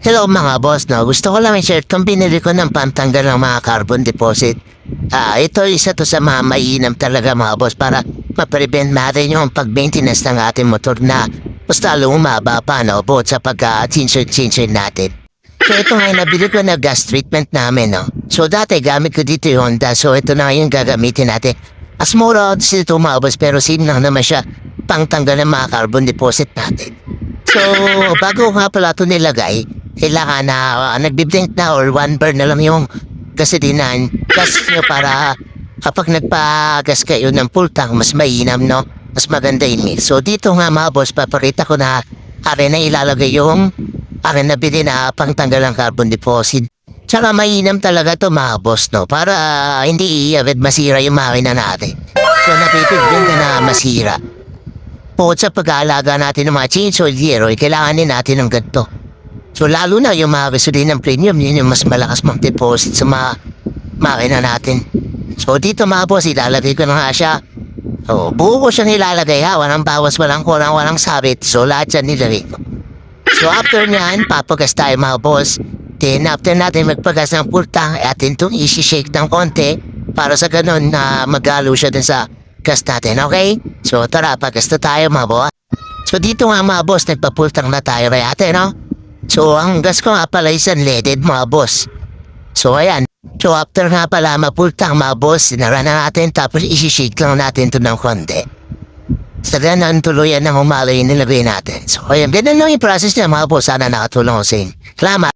Hello mga boss, no? Gusto ko lang i-share kung binili ko ng pantanggal ng mga carbon deposit. Ah, ito isa to sa mga mainam talaga mga boss para ma-prevent natin yung pag-maintenance ng ating motor na mas lalo umaba pa, no? Bukod sa pagka-chinchin-chinchin natin. So ito nga nabili ko na gas treatment namin, no? So dati gamit ko dito yung Honda, so ito na yung gagamitin natin. As more odds ito mga boss, pero same lang naman siya pangtanggal ng mga carbon deposit natin. So, bago nga pala ito nilagay, kailangan na uh, nagbiblink na or one burn na lang yung gasolinan. Gas nyo para kapag nagpagas kayo ng full tank, mas mainam, no? Mas maganda yun. eh. So, dito nga mga boss, papakita ko na akin na ilalagay yung akin na bili na pangtanggal ng carbon deposit. Tsaka mainam talaga to mga boss, no? Para ah, hindi agad masira yung makina natin. So, napipigyan ka na masira. Bukod sa pag-aalaga natin ng mga chainsaw gear, kailangan din natin ng ganito. So lalo na yung mga gasolina premium, yun yung mas malakas mag-deposit sa mga makina natin. So dito mga boss, ilalagay ko na nga siya. So buo ko siyang ilalagay ha, walang bawas, walang kurang, walang sabit. So lahat yan nilagay ko. So after nyan, papagas tayo mga boss. Then after natin magpagas ng pultang, atin itong isi-shake ng konti para sa ganun na magalo siya dun sa gas natin, okay? So tara, pagas na tayo mga boss. So dito nga mga boss, nagpapultang na tayo kay ate, no? So ang gas ko nga pala is unleaded mga boss. So ayan. So after nga pala mapultang mga boss, sinara na natin tapos isi-shake lang natin to ng konti. Sa ganun, tuluyan ng umalo yung nilagay natin. So ayan, ganun lang yung process niya mga boss. Sana nakatulong ko sa inyo. Salamat.